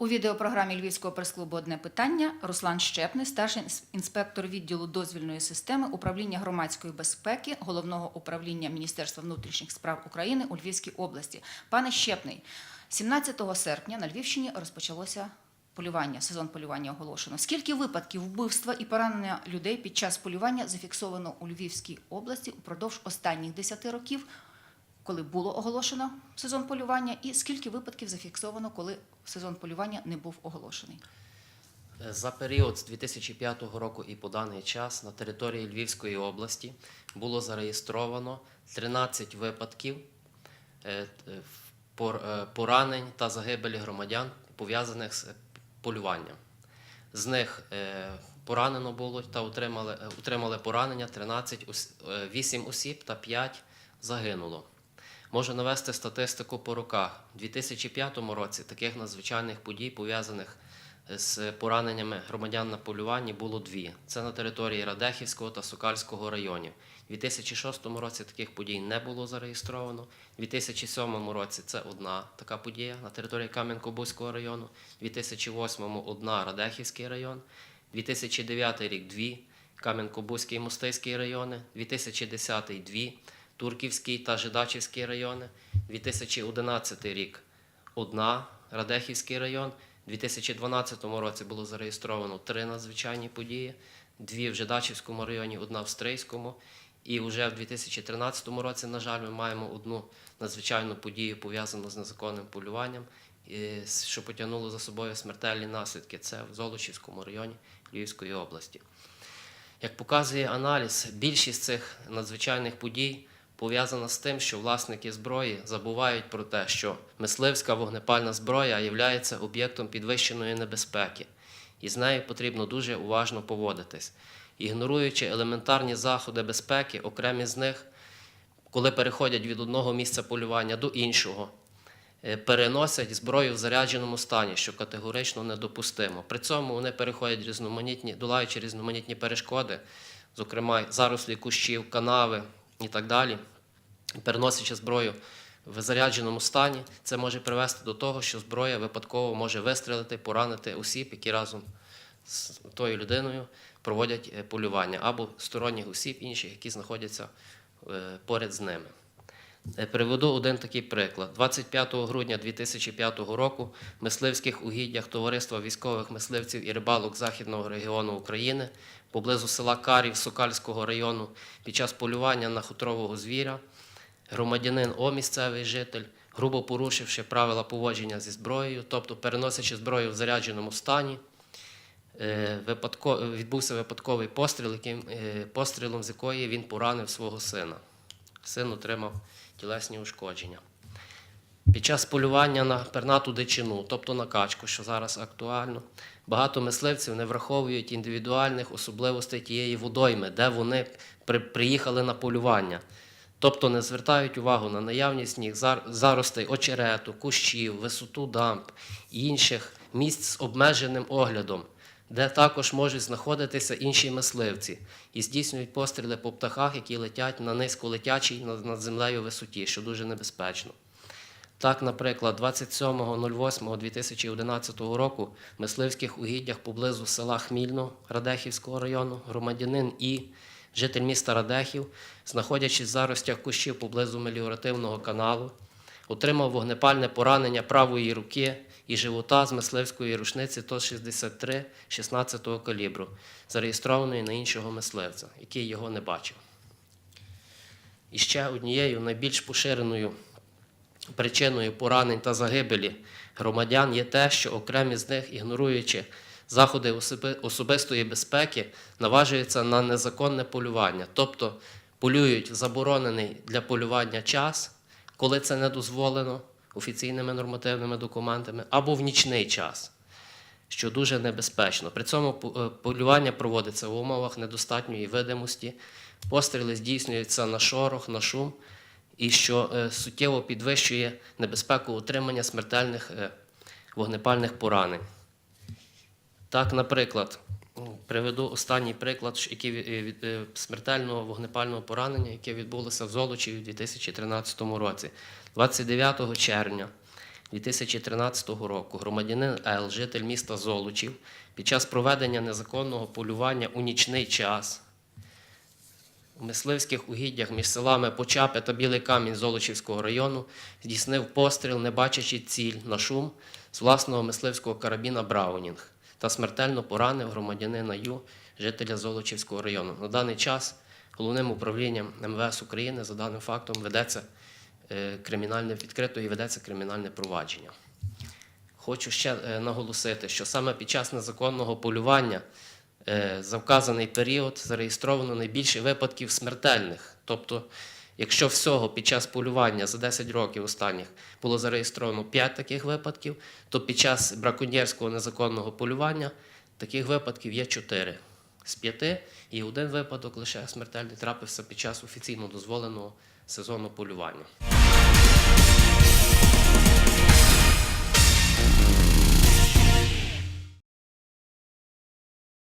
У відеопрограмі Львівського прес-клубу одне питання Руслан Щепний, старший інспектор відділу дозвільної системи управління громадської безпеки головного управління Міністерства внутрішніх справ України у Львівській області. Пане Щепний, 17 серпня на Львівщині розпочалося полювання. Сезон полювання оголошено. Скільки випадків вбивства і поранення людей під час полювання зафіксовано у Львівській області упродовж останніх 10 років? Коли було оголошено сезон полювання, і скільки випадків зафіксовано, коли сезон полювання не був оголошений. За період з 2005 року і по даний час на території Львівської області було зареєстровано 13 випадків е, е, поранень та загибелі громадян, пов'язаних з полюванням. З них е, поранено було та отримали, е, отримали поранення 13, е, 8 осіб та 5 загинуло. Можу навести статистику по роках. У 2005 році таких надзвичайних подій, пов'язаних з пораненнями громадян на полюванні, було дві. Це на території Радехівського та Сокальського районів. У 2006 році таких подій не було зареєстровано. У 2007 році це одна така подія на території Кам'янко-Бузького району. У 2008 одна Радехівський район. 2009 рік дві Кам'янко-Бузький і Мостиський райони. 2010 дві Турківський та Жидачівський райони. 2011 рік одна Радехівський район. У 2012 році було зареєстровано три надзвичайні події: дві в Жидачівському районі, одна в Стрийському. І вже в 2013 році, на жаль, ми маємо одну надзвичайну подію, пов'язану з незаконним полюванням, що потягнуло за собою смертельні наслідки. Це в Золочівському районі Львівської області. Як показує аналіз, більшість цих надзвичайних подій пов'язана з тим, що власники зброї забувають про те, що мисливська вогнепальна зброя є об'єктом підвищеної небезпеки, і з нею потрібно дуже уважно поводитись. Ігноруючи елементарні заходи безпеки, окремі з них, коли переходять від одного місця полювання до іншого, е, переносять зброю в зарядженому стані, що категорично недопустимо. При цьому вони переходять різноманітні, долаючи різноманітні перешкоди, зокрема зарослі кущів, канави і так далі, переносячи зброю в зарядженому стані, це може привести до того, що зброя випадково може вистрелити, поранити осіб, які разом з тою людиною проводять е, полювання, або сторонніх осіб інших, які знаходяться е, поряд з ними. Е, Приведу один такий приклад. 25 грудня 2005 року в мисливських угіддях Товариства військових мисливців і рибалок Західного регіону України поблизу села Карів Сокальського району під час полювання на хутрового звіра громадянин О, місцевий житель, грубо порушивши правила поводження зі зброєю, тобто переносячи зброю в зарядженому стані, е, відбувся випадковий постріл, яким, е, пострілом з якої він поранив свого сина. Син отримав тілесні ушкодження. Під час полювання на пернату дичину, тобто на качку, що зараз актуально, багато мисливців не враховують індивідуальних особливостей тієї водойми, де вони при- приїхали на полювання. Тобто не звертають увагу на наявність сніг, заростей очерету, кущів, висоту дамб і інших місць з обмеженим оглядом, де також можуть знаходитися інші мисливці і здійснюють постріли по птахах, які летять на низьколетячій над над землею висоті, що дуже небезпечно. Так, наприклад, 27.08.2011 року в мисливських угіддях поблизу села Хмільно Радехівського району громадянин І, житель міста Радехів, знаходячись в заростях кущів поблизу меліоративного каналу, отримав вогнепальне поранення правої руки і живота з мисливської рушниці ТО-63 16-го калібру, зареєстрованої на іншого мисливця, який його не бачив. І ще однією найбільш поширеною причиною поранень та загибелі громадян є те, що окремі з них, ігноруючи заходи особистої безпеки, наважуються на незаконне полювання, тобто полюють в заборонений для полювання час, коли це не дозволено офіційними нормативними документами, або в нічний час. Що дуже небезпечно. При цьому е, полювання проводиться в умовах недостатньої видимості, постріли здійснюються на шорох, на шум, і що е, суттєво підвищує небезпеку отримання смертельних е, вогнепальних поранень. Так, наприклад, приведу останній приклад, який від- е, е, смертельного вогнепального поранення, яке відбулося в Золочі у 2013 році. 29 червня 2013 року громадянин Л, житель міста Золочів, під час проведення незаконного полювання у нічний час у мисливських угіддях між селами Почапе та Білий Камінь Золочівського району здійснив постріл, не бачачи ціль на шум з власного мисливського карабіна Браунінг та смертельно поранив громадянина Ю, жителя Золочівського району. На даний час головним управлінням МВС України за даним фактом ведеться е, кримінальне відкрито і ведеться кримінальне провадження. Хочу ще е, наголосити, що саме під час незаконного полювання е, за вказаний період зареєстровано найбільше випадків смертельних. Тобто, якщо всього під час полювання за 10 років останніх було зареєстровано 5 таких випадків, то під час браконьєрського незаконного полювання таких випадків є 4 з 5, і один випадок лише смертельний трапився під час офіційно дозволеного сезону полювання.